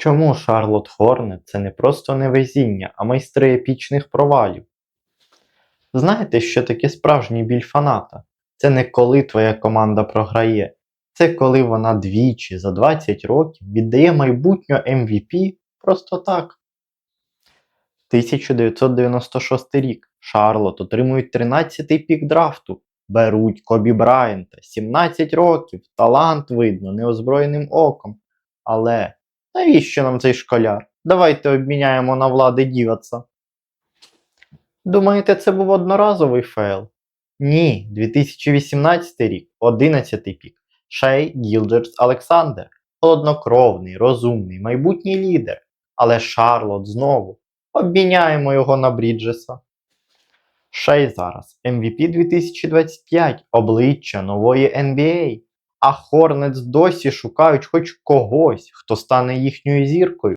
Чому Шарлот Хорнет це не просто невезіння, а майстри епічних провалів? Знаєте, що таке справжній біль фаната? Це не коли твоя команда програє, це коли вона двічі за 20 років віддає майбутнього MVP просто так. 1996 рік. Шарлот отримують 13-й пік драфту. Беруть Кобі Брайанта, 17 років, талант видно неозброєним оком. Але навіщо нам цей школяр? Давайте обміняємо на влади Діваца. Думаєте, це був одноразовий фейл? Ні, 2018 рік, 11 пік. Шей Гілджерс Олександр. Холоднокровний, розумний, майбутній лідер. Але Шарлот знову. Обміняємо його на Бріджеса. Шей зараз MVP 2025, обличчя нової NBA. А хорнець досі шукають хоч когось, хто стане їхньою зіркою.